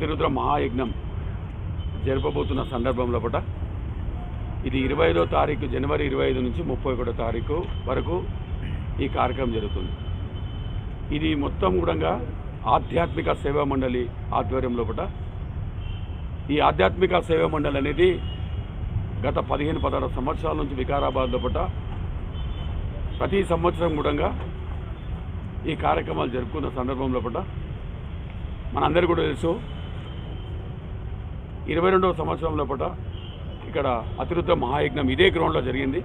అతిరుద్ర మహాయజ్ఞం జరపబోతున్న సందర్భంలో పూట ఇది ఇరవై ఐదో తారీఖు జనవరి ఇరవై ఐదు నుంచి ముప్పై ఒకటో తారీఖు వరకు ఈ కార్యక్రమం జరుగుతుంది. ఇది మొత్తం కూడా ఆధ్యాత్మిక సేవా మండలి ఆధ్వర్యంలో పూట. ఈ ఆధ్యాత్మిక సేవా మండలి అనేది గత పదిహేను పదహారు సంవత్సరాల నుంచి వికారాబాద్ లోపల ప్రతి సంవత్సరం కూడా ఈ కార్యక్రమాలు జరుపుకున్న సందర్భంలో లోపల మనందరికీ కూడా తెలుసు ఇరవై రెండవ సంవత్సరం లోపల ఇక్కడ అతిరుద్ధ మహాయజ్ఞం ఇదే గ్రౌండ్లో జరిగింది.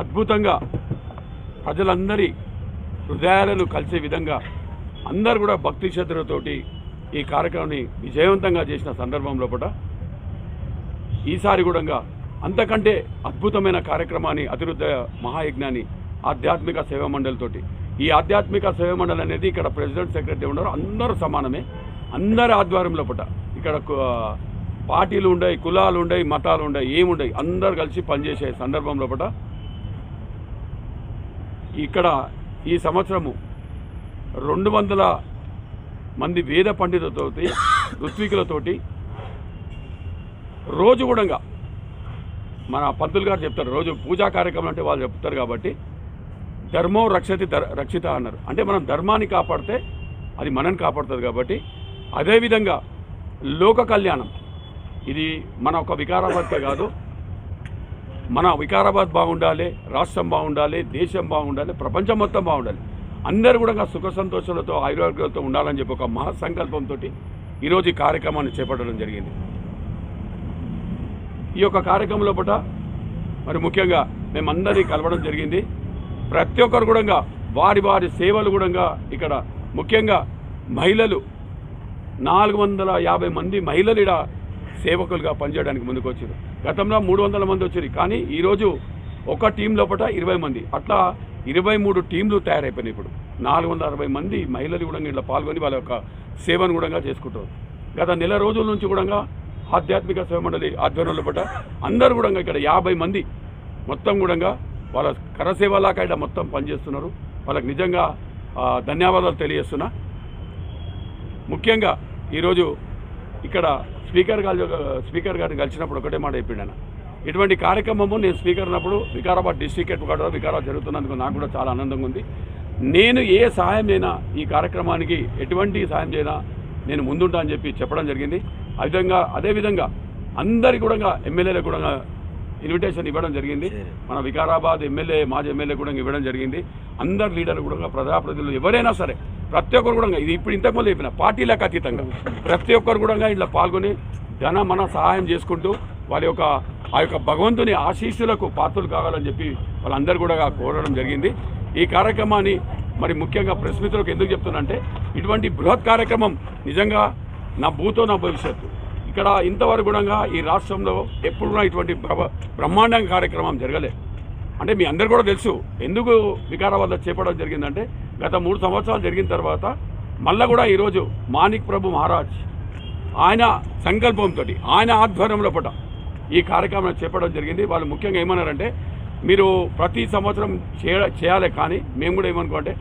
అద్భుతంగా ప్రజలందరి హృదయాలను కలిసే విధంగా అందరు కూడా భక్తి శ్రద్ధలతోటి ఈ కార్యక్రమాన్ని విజయవంతంగా చేసిన సందర్భం లోపల ఈసారి కూడా అంతకంటే అద్భుతమైన కార్యక్రమాన్ని అతిరుద్ధ మహాయజ్ఞాన్ని ఆధ్యాత్మిక సేవా మండలితోటి. ఈ ఆధ్యాత్మిక సేవా మండలి అనేది ఇక్కడ ప్రెసిడెంట్ సెక్రటరీ ఉన్నారు. అందరూ సమానమే. అందరి ఆధ్వర్యంలో లోపల ఇక్కడ పార్టీలు ఉండయి కులాలు ఉండయి మతాలు ఉండయి ఏముండయి. అందరు కలిసి పనిచేసే సందర్భంలో పుట ఇక్కడ ఈ సంవత్సరము రెండు వందల మంది వేద పండితులతోటి ఋత్వికులతోటి రోజు కూడా మన పంతులు గారు చెప్తారు రోజు పూజా కార్యక్రమం అంటే వాళ్ళు చెప్తారు కాబట్టి ధర్మం రక్షతి రక్షిత అన్నారు. అంటే మనం ధర్మాన్ని కాపాడితే అది మనని కాపాడుతుంది కాబట్టి అదేవిధంగా లోక కళ్యాణం. ఇది మన ఒక వికారాబాద్కే కాదు. మన వికారాబాద్ బాగుండాలి రాష్ట్రం బాగుండాలి దేశం బాగుండాలి ప్రపంచం మొత్తం బాగుండాలి. అందరూ కూడా సుఖ సంతోషాలతో ఆయుర్వేదాలతో ఉండాలని చెప్పి ఒక మహాసంకల్పంతో ఈరోజు ఈ కార్యక్రమాన్ని చేపట్టడం జరిగింది. ఈ యొక్క కార్యక్రమంలో పూట మరి ముఖ్యంగా మేమందరినీ కలవడం జరిగింది. ప్రతి ఒక్కరు కూడా వారి వారి సేవలు కూడా ఇక్కడ ముఖ్యంగా మహిళలు నాలుగు వందల యాభై మంది మహిళలు ఇక్కడ సేవకులుగా పనిచేయడానికి ముందుకు వచ్చారు గతంలో మూడు వందల మంది వచ్చారు. కానీ ఈరోజు ఒక టీం లోపల ఇరవై మంది. అట్లా ఇరవై మూడు టీంలు తయారైపోయినాయి ఇప్పుడు. నాలుగు వందల అరవై మంది మహిళలు కూడా ఇట్లా పాల్గొని వాళ్ళ యొక్క సేవను కూడా చేసుకుంటారు. గత నెల రోజుల నుంచి కూడా ఆధ్యాత్మిక సేవ మండలి ఆధ్వర్యంలో పట్ల అందరూ కూడా ఇక్కడ యాభై మంది మొత్తం కూడా వాళ్ళ కరసేవలాగా ఇక్కడ మొత్తం పనిచేస్తున్నారు. వాళ్ళకి నిజంగా ధన్యవాదాలు తెలియజేస్తున్నా. ముఖ్యంగా ఈరోజు ఇక్కడ స్పీకర్ గారు స్పీకర్ గారిని కలిసినప్పుడు ఒకటే మాట చెప్పిండు ఇటువంటి కార్యక్రమము నేను స్పీకర్ ఉన్నప్పుడు Vikarabad district head quarter Vikarabad జరుగుతున్నందుకు నాకు కూడా చాలా ఆనందంగా ఉంది. నేను ఏ సహాయం అయినా ఈ కార్యక్రమానికి ఎటువంటి సహాయం చేయనా నేను ముందుంటా అని చెప్పి చెప్పడం జరిగింది. ఆ విధంగా అదేవిధంగా అందరికి కూడా ఎమ్మెల్యేలకు కూడా ఇన్విటేషన్ ఇవ్వడం జరిగింది. మన వికారాబాద్ ఎమ్మెల్యే మాజీ ఎమ్మెల్యే కూడా ఇవ్వడం జరిగింది. అందరు లీడర్లు కూడా ప్రజాప్రతినిధులు ఎవరైనా సరే ప్రతి ఒక్కరు కూడా ఇది ఇప్పుడు ఇంతకుముందు చెప్పిన పార్టీలకు అతీతంగా. ప్రతి ఒక్కరు కూడా ఇట్లా పాల్గొని ధన మన సహాయం చేసుకుంటూ వాళ్ళ యొక్క ఆ యొక్క భగవంతుని ఆశీస్సులకు పాత్రలు కావాలని చెప్పి వాళ్ళందరూ కూడా కోరడం జరిగింది. ఈ కార్యక్రమాన్ని మరి ముఖ్యంగా ప్రెస్ మిత్రులకు ఎందుకు చెప్తున్నానంటే ఇటువంటి బృహత్ కార్యక్రమం నిజంగా నా భూతో నా భవిష్యత్తు. ఇక్కడ ఇంతవరకు కూడా ఈ రాష్ట్రంలో ఎప్పుడు ఇటువంటి బ్రహ్మాండంగా కార్యక్రమం జరగలేదు అంటే మీ అందరు కూడా తెలుసు ఎందుకు వికారాబాద్లో చేపట్టడం జరిగిందంటే గత మూడు సంవత్సరాలు జరిగిన తర్వాత మళ్ళా కూడా ఈరోజు మాణిక్ ప్రభు మహారాజ్ ఆయన సంకల్పంతో ఆయన ఆధ్వర్యంలో పట ఈ కార్యక్రమం చెప్పడం జరిగింది. వాళ్ళు ముఖ్యంగా ఏమన్నారంటే మీరు ప్రతి సంవత్సరం చేయ చేయాలి కానీ మేము కూడా ఏమనుకోంటే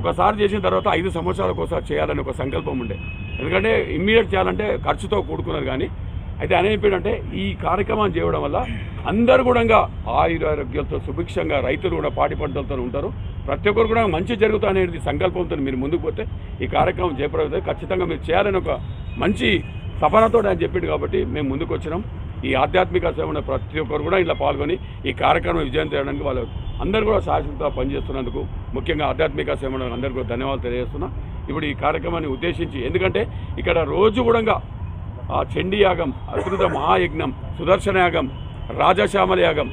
ఒకసారి చేసిన తర్వాత ఐదు సంవత్సరాలకు ఒకసారి చేయాలని ఒక సంకల్పం ఉండే. ఎందుకంటే ఇమ్మీడియట్ చేయాలంటే ఖర్చుతో కూడుకున్నారు కానీ అయితే ఆయన చెప్పాడంటే ఈ కార్యక్రమం చేయడం వల్ల అందరు కూడా ఆయురారోగ్యాలతో సుభిక్షంగా రైతులు కూడా పాటి పంటలతో ఉంటారు. ప్రతి ఒక్కరు కూడా మంచి జరుగుతా అనేది సంకల్పంతో మీరు ముందుకు పోతే ఈ కార్యక్రమం చేపడవుతుంది ఖచ్చితంగా మీరు చేయాలని ఒక మంచి సఫలతో ఆయన చెప్పిండు కాబట్టి మేము ముందుకు వచ్చినాం. ఈ ఆధ్యాత్మిక సేవన ప్రతి ఒక్కరు కూడా ఇలా పాల్గొని ఈ కార్యక్రమం విజయం చేయడానికి వాళ్ళు అందరూ కూడా శాశ్వతంగా పనిచేస్తున్నందుకు ముఖ్యంగా ఆధ్యాత్మిక సేవన అందరికీ కూడా ధన్యవాదాలు తెలియజేస్తున్నా. ఇప్పుడు ఈ కార్యక్రమాన్ని ఉద్దేశించి ఎందుకంటే ఇక్కడ రోజు కూడా ఆ చండీ యాగం అద్భుత మహాయజ్ఞం సుదర్శన యాగం రాజశ్యామల యాగం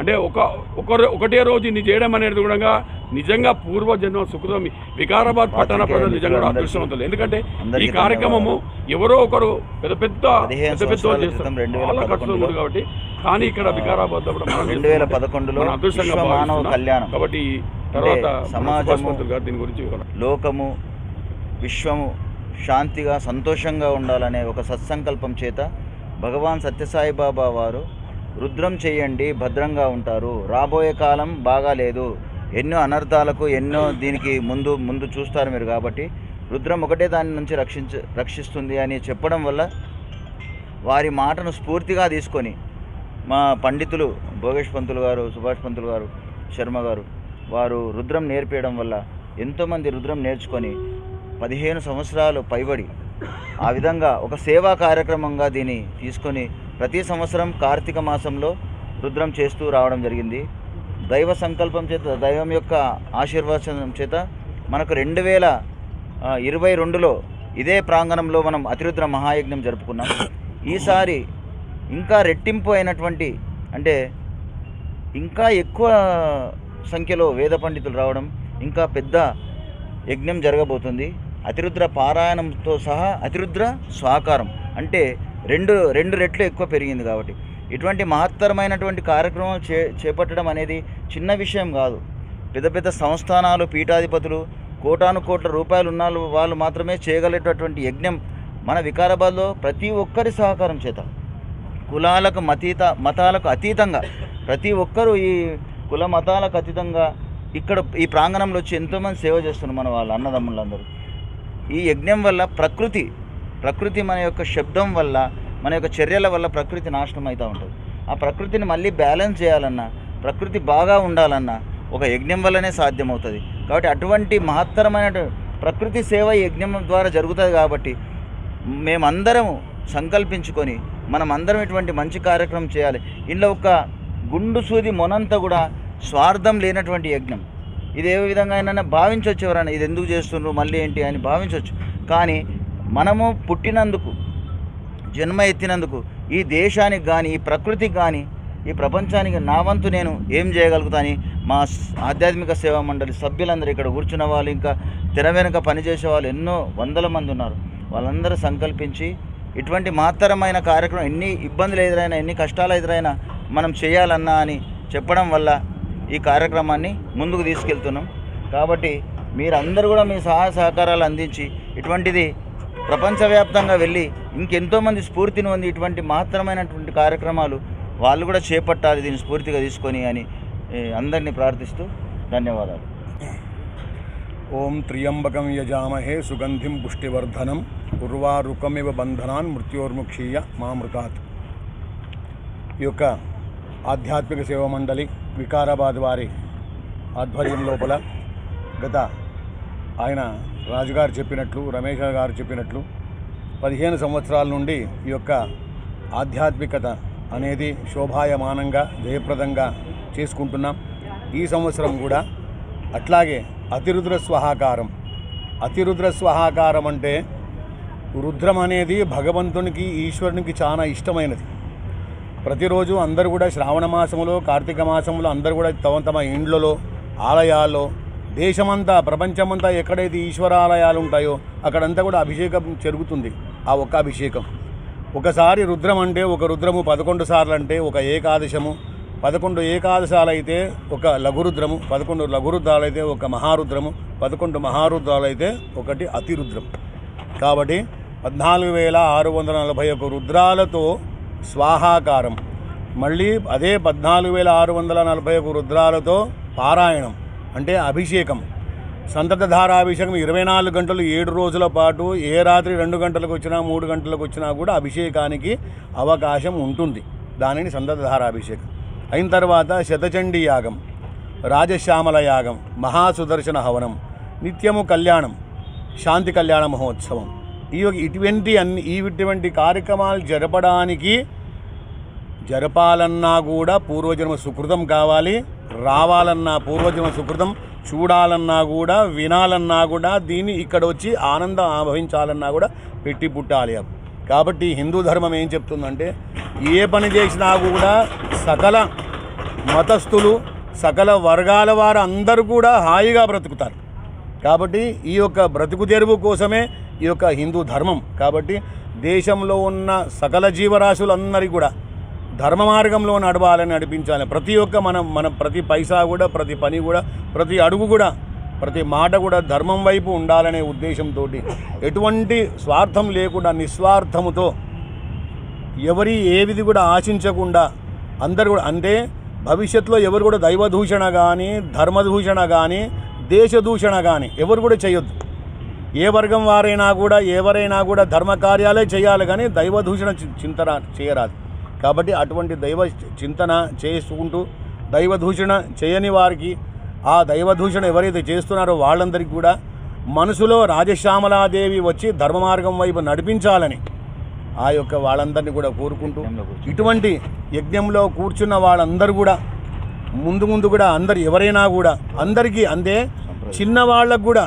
అంటే ఒక ఒకరు ఒకటే రోజు ఇన్ని చేయడం అనేది కూడా నిజంగా పూర్వజన్మ సుకృతం. వికారాబాద్ పట్టణ ప్రజలు నిజంగా అదృష్టవంతులు. ఎందుకంటే ఈ కార్యక్రమము ఎవరో ఒకరు పెద్ద పెద్ద పెద్ద పెద్ద చాలా పదకొండులో కాబట్టి కానీ ఇక్కడ వికారాబాద్ రెండు వేల. పదకొండులో అదృష్టంగా మానవ. కళ్యాణం. కాబట్టి తర్వాత గారు దీని గురించి లోకము విశ్వము శాంతిగా సంతోషంగా ఉండాలనే ఒక సత్సంకల్పం చేత భగవాన్ సత్యసాయి బాబా వారు రుద్రం చేయండి భద్రంగా ఉంటారు. రాబోయే కాలం బాగాలేదు. ఎన్నో అనర్థాలకు ఎన్నో దీనికి ముందు ముందు చూస్తారు మీరు కాబట్టి రుద్రం ఒకటే దాని నుంచి రక్షించ రక్షిస్తుంది అని చెప్పడం వల్ల వారి మాటను స్ఫూర్తిగా తీసుకొని మా పండితులు భోగేష్ పంతులు గారు సుభాష్ పంతులు గారు శర్మ గారు వారు రుద్రం నేర్పించడం వల్ల ఎంతోమంది రుద్రం నేర్చుకొని పదిహేను సంవత్సరాలు పైబడి ఆ విధంగా ఒక సేవా కార్యక్రమంగా దీన్ని తీసుకొని ప్రతి సంవత్సరం కార్తీక మాసంలో రుద్రం చేస్తూ రావడం జరిగింది. దైవ సంకల్పం చేత దైవం యొక్క ఆశీర్వచనం చేత మనకు రెండు వేల ఇరవై రెండులో ఇదే ప్రాంగణంలో మనం అతిరుద్ర మహాయజ్ఞం జరుపుకున్నాం. ఈసారి ఇంకా రెట్టింపు అయినటువంటి అంటే ఇంకా ఎక్కువ సంఖ్యలో వేద పండితులు రావడం ఇంకా పెద్ద యజ్ఞం జరగబోతుంది. అతిరుద్ర పారాయణంతో సహా అతిరుద్ర స్వాకారం. అంటే రెండు రెండు రెట్లు ఎక్కువ పెరిగింది కాబట్టి. ఇటువంటి మహత్తరమైనటువంటి కార్యక్రమం చే చేపట్టడం అనేది చిన్న విషయం కాదు. పెద్ద పెద్ద సంస్థానాలు పీఠాధిపతులు కోటాను కోట్ల రూపాయలు ఉన్న వాళ్ళు మాత్రమే చేయగలిగేటటువంటి యజ్ఞం మన వికారాబాద్లో ప్రతి ఒక్కరి సహకారం చేత. కులాలకు మతీత మతాలకు అతీతంగా ప్రతి ఒక్కరూ ఈ కుల మతాలకు అతీతంగా ఇక్కడ ఈ ప్రాంగణంలో వచ్చి ఎంతోమంది సేవ చేస్తున్నారు మన వాళ్ళ అన్నదమ్ములందరూ. ఈ యజ్ఞం వల్ల ప్రకృతి ప్రకృతి మన యొక్క శబ్దం వల్ల మన యొక్క చర్యల వల్ల ప్రకృతి నాశనం అవుతూ ఉంటుంది. ఆ ప్రకృతిని మళ్ళీ బ్యాలెన్స్ చేయాలన్నా ప్రకృతి బాగా ఉండాలన్నా ఒక యజ్ఞం వల్లనే సాధ్యమవుతుంది. కాబట్టి అటువంటి మహత్తరమైన ప్రకృతి సేవ యజ్ఞం ద్వారా జరుగుతుంది కాబట్టి మేమందరము సంకల్పించుకొని మనం అందరం ఇటువంటి మంచి కార్యక్రమం చేయాలి. ఇందులో ఒక గుండు సూది మొనంతా కూడా స్వార్థం లేనటువంటి యజ్ఞం. ఇది ఏ విధంగా అయినా భావించవచ్చు ఎవరైనా ఇది ఎందుకు చేస్తున్నారు మళ్ళీ ఏంటి? అని భావించవచ్చు కానీ మనము పుట్టినందుకు జన్మ ఎత్తినందుకు ఈ దేశానికి కానీ ఈ ప్రకృతికి కానీ ఈ ప్రపంచానికి నా వంతు నేను ఏం చేయగలుగుతాని మా ఆధ్యాత్మిక సేవా మండలి సభ్యులందరూ ఇక్కడ కూర్చున్న వాళ్ళు ఇంకా తెర వెనుక పనిచేసే వాళ్ళు ఎన్నో వందల మంది ఉన్నారు. వాళ్ళందరూ సంకల్పించి ఇటువంటి మహత్తరమైన కార్యక్రమం ఎన్ని ఇబ్బందులు ఎదురైనా ఎన్ని కష్టాలు ఎదురైనా మనం చేయాలన్నా అని చెప్పడం వల్ల ఈ కార్యక్రమాన్ని ముందుకు తీసుకెళ్తున్నాం. కాబట్టి మీరందరూ కూడా మీ సహాయ సహకారాలు అందించి ఇటువంటిది ప్రపంచవ్యాప్తంగా వెళ్ళి ఇంకెంతోమంది స్ఫూర్తిని ఉంది ఇటువంటి మహత్తరమైనటువంటి కార్యక్రమాలు వాళ్ళు కూడా చేపట్టాలి దీన్ని స్ఫూర్తిగా తీసుకొని అని అందరినీ ప్రార్థిస్తూ ధన్యవాదాలు. ఓం త్ర్యంబకం యజామహే సుగంధిం పుష్టివర్ధనం ఉర్వారుకమివ బంధనాన్ మృత్యోర్ముక్షీయ మామృతాత్. ఈ యొక్క ఆధ్యాత్మిక సేవ మండలి వికారాబాద్ వారి ఆధ్వర్యం లోపల గత ఆయన రాజుగారు చెప్పినట్లు రమేష్ గారు చెప్పినట్లు పదిహేను సంవత్సరాల నుండి ఈ యొక్క ఆధ్యాత్మికత అనేది శోభాయమానంగా జయప్రదంగా చేసుకుంటున్నాం. ఈ సంవత్సరం కూడా అట్లాగే అతిరుద్ర స్వహాకారం. అతిరుద్ర స్వహాకారం అంటే రుద్రం అనేది భగవంతునికి ఈశ్వరునికి చాలా ఇష్టమైనది. ప్రతిరోజు అందరూ కూడా శ్రావణ మాసంలో కార్తీక మాసంలో అందరూ కూడా తమ తమ ఇండ్లలో ఆలయాల్లో దేశమంతా ప్రపంచమంతా ఎక్కడైతే ఈశ్వరాలయాలు ఉంటాయో అక్కడంతా కూడా అభిషేకం జరుగుతుంది. ఆ ఒక్క అభిషేకం. ఒకసారి రుద్రం అంటే ఒక రుద్రము పదకొండు సార్లు అంటే ఒక ఏకాదశము పదకొండు ఏకాదశాలు అయితే ఒక లఘురుద్రము పదకొండు లఘురుద్రాలు అయితే ఒక మహారుద్రము పదకొండు మహారుద్రాలు అయితే ఒకటి అతిరుద్రం. కాబట్టి పద్నాలుగు వేల ఆరు వందల నలభై ఒక రుద్రాలతో స్వాహాకారం. మళ్ళీ అదే పద్నాలుగు వేల ఆరు వందల నలభై ఒక రుద్రాలతో పారాయణం. అంటే అభిషేకం. సంతతధారాభిషేకం ఇరవై నాలుగు గంటలు ఏడు రోజుల పాటు ఏ రాత్రి రెండు గంటలకు వచ్చినా మూడు గంటలకు వచ్చినా కూడా అభిషేకానికి అవకాశం ఉంటుంది. దానిని సంతతధారాభిషేకం అయిన తర్వాత శతచండీ యాగం రాజశ్యామల యాగం మహాసుదర్శన హవనం నిత్యము కళ్యాణం శాంతి కళ్యాణ మహోత్సవం. ఈ ఇటువంటి అన్ని ఈ ఇటువంటి కార్యక్రమాలు జరపడానికి జరపాలన్నా కూడా పూర్వజన్మ సుకృతం కావాలి. రావాలన్నా పూర్వజన్మ సుకృతం చూడాలన్నా కూడా వినాలన్నా కూడా దీన్ని ఇక్కడ వచ్చి ఆనందం అనుభవించాలన్నా కూడా పెట్టి పుట్టాలి కాబట్టి హిందూ ధర్మం ఏం చెప్తుందంటే ఏ పని చేసినా కూడా సకల మతస్థులు సకల వర్గాల వారు అందరూ కూడా హాయిగా బ్రతుకుతారు. కాబట్టి ఈ యొక్క బ్రతుకు తెరువు కోసమే ఈ యొక్క హిందూ ధర్మం. కాబట్టి దేశంలో ఉన్న సకల జీవరాశులందరికీ కూడా ధర్మ మార్గంలో నడవాలని నడిపించాలి. ప్రతి ఒక్క మనం మన ప్రతి పైసా కూడా ప్రతి పని కూడా ప్రతి అడుగు కూడా ప్రతి మాట కూడా ధర్మం వైపు ఉండాలనే ఉద్దేశంతో ఎటువంటి స్వార్థం లేకుండా నిస్వార్థముతో ఎవరి ఏ విధి కూడా ఆశించకుండా అందరు కూడా అంటే భవిష్యత్తులో ఎవరు కూడా దైవదూషణ కానీ ధర్మదూషణ కానీ దేశదూషణ కానీ ఎవరు కూడా చేయొద్దు. ఏ వర్గం వారైనా కూడా ఎవరైనా కూడా ధర్మ కార్యాలే చేయాలి కానీ దైవదూషణ చింతన చేయరాదు. కాబట్టి అటువంటి దైవ చింతన చేసుకుంటూ దైవదూషణ చేయని వారికి ఆ దైవదూషణ ఎవరైతే చేస్తున్నారో వాళ్ళందరికీ కూడా మనసులో రాజశ్యామలాదేవి వచ్చి ధర్మ మార్గం వైపు నడిపించాలని ఆ యొక్క వాళ్ళందరినీ కూడా కోరుకుంటూ. ఇటువంటి యజ్ఞంలో కూర్చున్న వాళ్ళందరూ కూడా ముందు ముందు కూడా అందరు ఎవరైనా కూడా అందరికీ అందే చిన్న వాళ్ళకు కూడా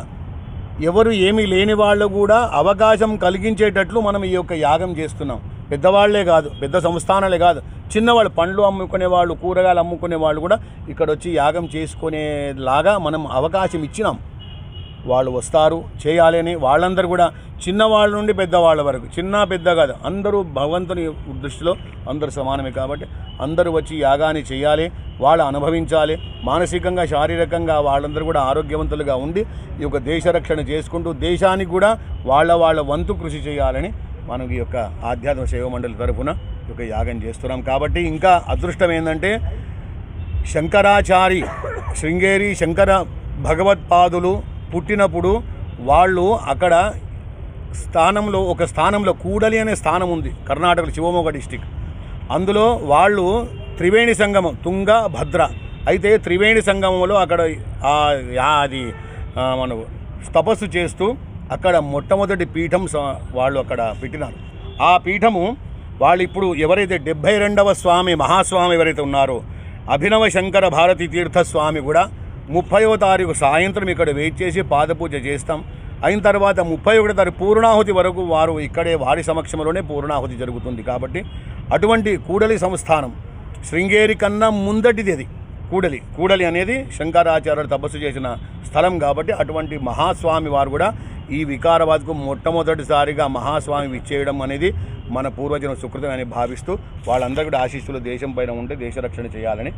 ఎవరు ఏమీ లేని వాళ్ళు కూడా అవకాశం కలిగించేటట్లు మనం ఈ యొక్క యాగం చేస్తున్నాం పెద్దవాళ్ళే కాదు పెద్ద సంస్థానాలే కాదు. చిన్నవాళ్ళు పండ్లు అమ్ముకునే వాళ్ళు కూరగాయలు అమ్ముకునే వాళ్ళు కూడా ఇక్కడ వచ్చి యాగం చేసుకునేలాగా మనం అవకాశం ఇచ్చినాం. వాళ్ళు వస్తారు చేయాలి అని వాళ్ళందరూ కూడా చిన్నవాళ్ళ నుండి పెద్దవాళ్ళ వరకు చిన్న పెద్ద కాదు అందరూ భగవంతుని దృష్టిలో అందరూ సమానమే కాబట్టి అందరూ వచ్చి యాగాన్ని చేయాలి వాళ్ళు అనుభవించాలి మానసికంగా శారీరకంగా వాళ్ళందరూ కూడా ఆరోగ్యవంతులుగా ఉండి ఈ యొక్క దేశ రక్షణ చేసుకుంటూ దేశానికి కూడా వాళ్ళ వాళ్ళ వంతు కృషి చేయాలని మనం ఈ యొక్క ఆధ్యాత్మిక సేవ మండలి తరఫున ఈ యొక్క యాగం చేస్తున్నాం. కాబట్టి ఇంకా అదృష్టం ఏంటంటే శంకరాచారి శృంగేరి శంకర భగవత్పాదులు పుట్టినప్పుడు వాళ్ళు అక్కడ స్థానంలో ఒక స్థానంలో కూడలి అనే స్థానం ఉంది కర్ణాటక శివమొగ్గ డిస్టిక్. అందులో వాళ్ళు త్రివేణి సంగమం తుంగ భద్ర. అయితే త్రివేణి సంగమంలో అక్కడ అది మనం తపస్సు చేస్తూ అక్కడ మొట్టమొదటి పీఠం వాళ్ళు అక్కడ పెట్టినారు. ఆ పీఠము వాళ్ళు ఇప్పుడు ఎవరైతే డెబ్భై రెండవ స్వామి మహాస్వామి ఎవరైతే ఉన్నారో అభినవ శంకర భారతి తీర్థ స్వామి కూడా ముప్పైవ తారీఖు సాయంత్రం ఇక్కడ వెయిట్ చేసి పాదపూజ చేస్తాం. అయిన తర్వాత ముప్పై ఒకటి తారీఖు పూర్ణాహుతి వరకు వారు ఇక్కడే వారి సమక్షంలోనే పూర్ణాహుతి జరుగుతుంది కాబట్టి అటువంటి కూడలి సంస్థానం శృంగేరి కన్నా ముందటిది అది. కూడలి కూడలి అనేది శంకరాచార్యులు తపస్సు చేసిన స్థలం కాబట్టి అటువంటి మహాస్వామి వారు కూడా ఈ వికారాబాద్కు మొట్టమొదటిసారిగా మహాస్వామి విచ్చేయడం అనేది మన పూర్వజన సుకృతం అని భావిస్తూ వాళ్ళందరూ కూడా ఆశీస్సులు దేశం పైన ఉంటే దేశ రక్షణ చేయాలని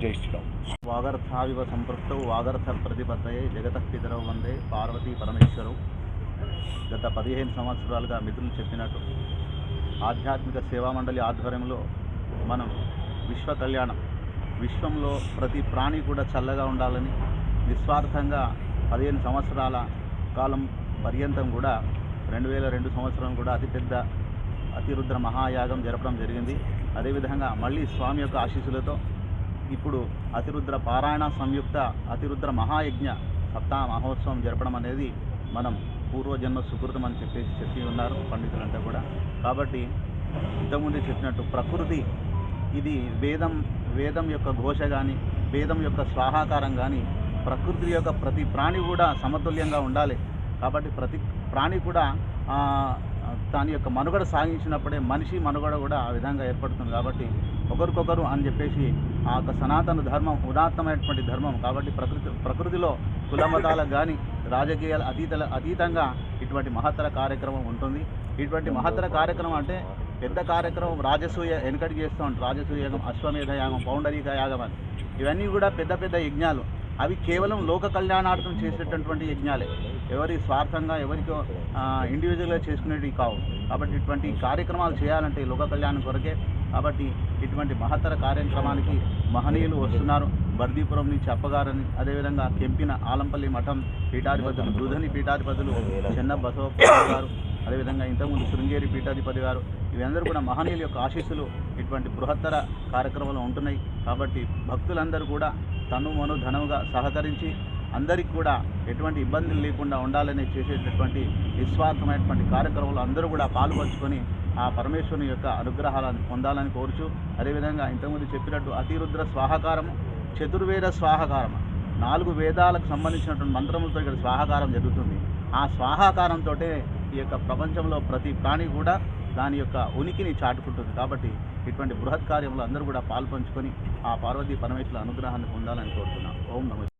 జయిస్తున్నాం వాగర్థావివ సంపృక్త వాగర్థ ప్రతిపత్తయే జగతః పితరౌ వందే పార్వతీ పరమేశ్వరవు గత పదిహేను సంవత్సరాలుగా మిత్రులు చెప్పినట్టు ఆధ్యాత్మిక సేవా మండలి ఆధ్వర్యంలో మనం విశ్వ కళ్యాణం విశ్వంలో ప్రతి ప్రాణి కూడా చల్లగా ఉండాలని నిస్వార్థంగా పదిహేను సంవత్సరాల కాలం పర్యంతం కూడా రెండు వేల రెండు సంవత్సరం కూడా అతిపెద్ద అతిరుద్ర మహాయాగం జరపడం జరిగింది. అదేవిధంగా మళ్ళీ స్వామి యొక్క ఆశీస్సులతో ఇప్పుడు అతిరుద్ర పారాయణ సంయుక్త అతిరుద్ర మహాయజ్ఞ సప్తా మహోత్సవం జరపడం అనేది మనం పూర్వజన్మ సుకృతం అని చెప్పేసి చెప్పి ఉన్నారు పండితులంతా కూడా. కాబట్టి ఇంతకుముందే చెప్పినట్టు ప్రకృతి ఇది వేదం వేదం యొక్క ఘోష కానీ వేదం యొక్క స్వాహాకారం కానీ ప్రకృతి యొక్క ప్రతి ప్రాణి కూడా సమతుల్యంగా ఉండాలి. కాబట్టి ప్రతి ప్రాణి కూడా దాని యొక్క మనుగడ సాగించినప్పుడే మనిషి మనుగడ కూడా ఆ విధంగా ఏర్పడుతుంది. కాబట్టి ఒకరికొకరు అని చెప్పేసి ఆ యొక్క సనాతన ధర్మం ఉదాత్తమైనటువంటి ధర్మం. కాబట్టి ప్రకృతి ప్రకృతిలో కులమతాలకు కానీ రాజకీయాల అతీత అతీతంగా ఇటువంటి మహత్తర కార్యక్రమం ఉంటుంది. ఇటువంటి మహత్తర కార్యక్రమం అంటే పెద్ద కార్యక్రమం రాజసూయ వెనకటి చేస్తూ ఉంటారు. రాజసూయ యాగం అశ్వమేధ యాగం పౌండరీక యాగం అని. ఇవన్నీ కూడా పెద్ద పెద్ద యజ్ఞాలు. అవి కేవలం లోక కళ్యాణార్థం చేసేటటువంటి యజ్ఞాలే. ఎవరి స్వార్థంగా ఎవరికో ఇండివిజువల్గా చేసుకునేవి కావు. కాబట్టి ఇటువంటి కార్యక్రమాలు చేయాలంటే లోక కళ్యాణం కొరకే. కాబట్టి ఇటువంటి మహత్తర కార్యక్రమానికి మహనీయులు వస్తున్నారు. బర్దీపురం నుంచి అప్పగారని అదేవిధంగా కెంపిన ఆలంపల్లి మఠం పీఠాధిపతులు దుధని పీఠాధిపతులు చెన్న బసవప్ప గారు అదేవిధంగా ఇంతకుముందు శృంగేరి పీఠాధిపతి గారు ఇవందరూ కూడా మహనీయుల యొక్క ఆశీస్సులు ఇటువంటి బృహత్తర కార్యక్రమాలు ఉంటున్నాయి. కాబట్టి భక్తులందరూ కూడా తను మను ధనముగా సహకరించి అందరికీ కూడా ఎటువంటి ఇబ్బందులు లేకుండా ఉండాలని చేసేటటువంటి నిస్వార్థమైనటువంటి కార్యక్రమాలు అందరూ కూడా పాల్పంచుకొని ఆ పరమేశ్వరుని యొక్క అనుగ్రహాలను పొందాలని కోరుచు. అదేవిధంగా ఇంతకుముందు చెప్పినట్టు అతిరుద్ర స్వాహకారము చతుర్వేద స్వాహకారం నాలుగు వేదాలకు సంబంధించినటువంటి మంత్రములతో ఇక్కడ స్వాహకారం జరుగుతుంది. ఆ స్వాహాకారంతో ఈ యొక్క ప్రపంచంలో ప్రతి ప్రాణి కూడా దాని యొక్క ఉనికిని చాటుకుంటుంది. కాబట్టి ఇటువంటి బృహత్ కార్యంలో అందరూ కూడా పాల్పంచుకొని ఆ పార్వతీ పరమేశ్వరుల అనుగ్రహాన్ని పొందాలని కోరుతున్నాం. ఓం నమస్తే